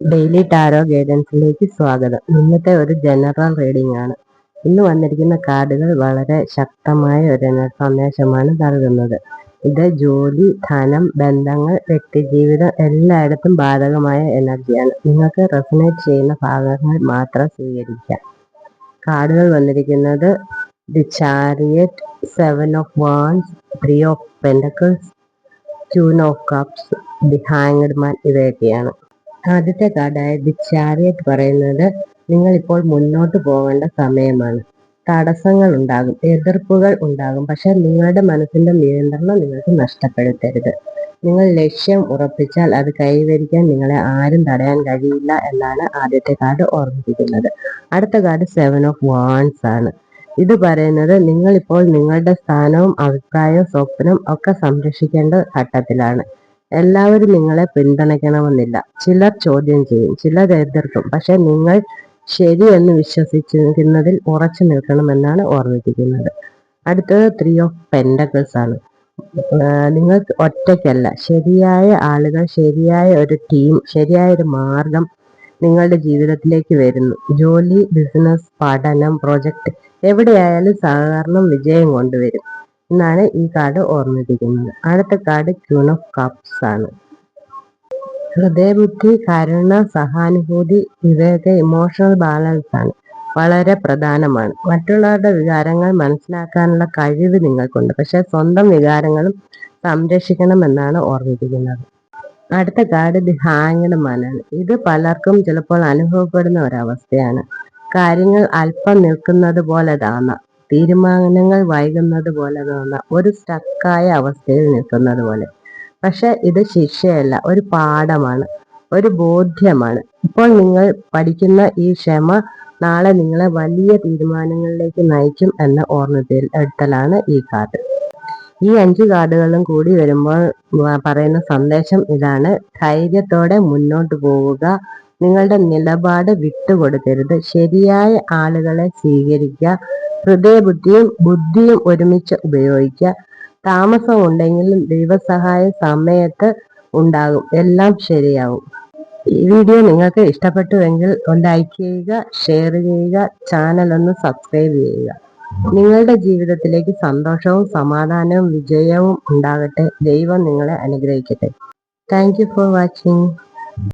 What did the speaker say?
Daily tarot ഗൈഡൻസിലേക്ക് സ്വാഗതം. ഇന്നത്തെ ഒരു ജനറൽ റീഡിംഗ് ആണ്. ഇന്ന് വന്നിരിക്കുന്ന കാർഡുകൾ വളരെ ശക്തമായ ഒരു സന്ദേശമാണ് നൽകുന്നത്. ഇത് ജോലി ധനം ബന്ധങ്ങൾ വ്യക്തിജീവിതം എല്ലായിടത്തും ബാധകമായ എനർജിയാണ് നിങ്ങൾക്ക് റെസനേറ്റ് ചെയ്യുന്ന ഭാഗങ്ങൾ മാത്രം സ്വീകരിക്കാം കാർഡുകൾ വന്നിരിക്കുന്നത് the chariot seven of wands three of pentacles two of cups the hanged man ഇവയൊക്കെയാണ്. ആദ്യത്തെ കാർഡായ ദി ചാരിയറ്റ് പറയുന്നത് നിങ്ങൾ ഇപ്പോൾ മുന്നോട്ട് പോകേണ്ട സമയമാണ്. തടസ്സങ്ങൾ ഉണ്ടാകും എതിർപ്പുകൾ ഉണ്ടാകും പക്ഷെ നിങ്ങളുടെ മനസ്സിന്റെ നിയന്ത്രണം നിങ്ങൾക്ക് നഷ്ടപ്പെടുത്തരുത്. നിങ്ങൾ ലക്ഷ്യം ഉറപ്പിച്ചാൽ അത് കൈവരിക്കാൻ നിങ്ങളെ ആരും തടയാൻ കഴിയില്ല എന്നാണ് ആദ്യത്തെ കാർഡ് ഓർമ്മിപ്പിക്കുന്നത്. അടുത്ത കാർഡ് സെവൻ ഓഫ് വാൻസ് ആണ്. ഇത് പറയുന്നത് നിങ്ങൾ ഇപ്പോൾ നിങ്ങളുടെ സ്ഥാനവും അഭിപ്രായവും സ്വപ്നം ഒക്കെ സംരക്ഷിക്കേണ്ട ഘട്ടത്തിലാണ്. എല്ലാവരും നിങ്ങളെ പിന്തുണയ്ക്കണമെന്നില്ല. ചിലർ ചോദ്യം ചെയ്യും ചിലർ എതിർക്കും. പക്ഷെ നിങ്ങൾ ശരിയെന്ന് വിശ്വസിച്ചിരിക്കുന്നതിൽ ഉറച്ചു നിൽക്കണമെന്നാണ് ഓർമ്മിപ്പിക്കുന്നത്. അടുത്തത് ത്രീ ഓഫ് പെൻഡക്കിൾസ് ആണ്. നിങ്ങൾ ഒറ്റയ്ക്കല്ല. ശരിയായ ആളുകൾ ശരിയായ ഒരു ടീം ശരിയായ ഒരു മാർഗം നിങ്ങളുടെ ജീവിതത്തിലേക്ക് വരുന്നു. ജോലി ബിസിനസ് പഠനം പ്രൊജക്ട് എവിടെയായാലും സഹകരണം വിജയം കൊണ്ടുവരും. എന്നാണ് ഈ കാർഡ് ഓർമ്മിപ്പിക്കുന്നത്. അടുത്ത കാർഡ് ക്യൂൺ ഓഫ് കപ്സ് ആണ്. ഹൃദയബുദ്ധി കരുണ സഹാനുഭൂതി ഇവയൊക്കെ ഇമോഷണൽ ബാലൻസ് ആണ്. വളരെ പ്രധാനമാണ്. മറ്റുള്ളവരുടെ വികാരങ്ങൾ മനസ്സിലാക്കാനുള്ള കഴിവ് നിങ്ങൾക്കുണ്ട്. പക്ഷെ സ്വന്തം വികാരങ്ങളും സംരക്ഷിക്കണം എന്നാണ് ഓർമ്മിപ്പിക്കുന്നത്. അടുത്ത കാർഡ് ദി ഹാങ്ഡ് മാനാണ് ഇത് പലർക്കും ചിലപ്പോൾ അനുഭവപ്പെടുന്ന ഒരവസ്ഥയാണ്. കാര്യങ്ങൾ അല്പം നിൽക്കുന്നത് പോലെ തോന്നാം. തീരുമാനങ്ങൾ വൈകുന്നത് പോലെ തോന്നാം. ഒരു സ്റ്റക്കായ അവസ്ഥയിൽ നിൽക്കുന്നത് പോലെ. പക്ഷെ ഇത് ശിക്ഷയല്ല. ഒരു പാഠമാണ്. ഒരു ബോധ്യമാണ്. ഇപ്പോൾ നിങ്ങൾ പഠിക്കുന്ന ഈ ക്ഷമ നാളെ നിങ്ങളെ വലിയ തീരുമാനങ്ങളിലേക്ക് നയിക്കും എന്ന ഓർമ്മത്തിൽ എടുത്തലാണ് ഈ കാർഡ്. ഈ അഞ്ച് കാർഡുകളും കൂടി വരുമ്പോൾ പറയുന്ന സന്ദേശം ഇതാണ്. ധൈര്യത്തോടെ മുന്നോട്ട് പോവുക. നിങ്ങളുടെ നിലപാട് വിട്ടുകൊടുക്കരുത്. ശരിയായ ആളുകളെ സ്വീകരിക്കുക. ഹൃദയബുദ്ധിയും ബുദ്ധിയും ഒരുമിച്ച് ഉപയോഗിക്കുക. താമസം ഉണ്ടെങ്കിലും ദൈവസഹായ സമയത്ത് ഉണ്ടാകും. എല്ലാം ശരിയാവും. ഈ വീഡിയോ നിങ്ങൾക്ക് ഇഷ്ടപ്പെട്ടുവെങ്കിൽ ലൈക്ക് ചെയ്യുക ഷെയർ ചെയ്യുക ചാനൽ ഒന്ന് സബ്സ്ക്രൈബ് ചെയ്യുക. നിങ്ങളുടെ ജീവിതത്തിലേക്ക് സന്തോഷവും സമാധാനവും വിജയവും ഉണ്ടാകട്ടെ. ദൈവം നിങ്ങളെ അനുഗ്രഹിക്കട്ടെ. Thank for watching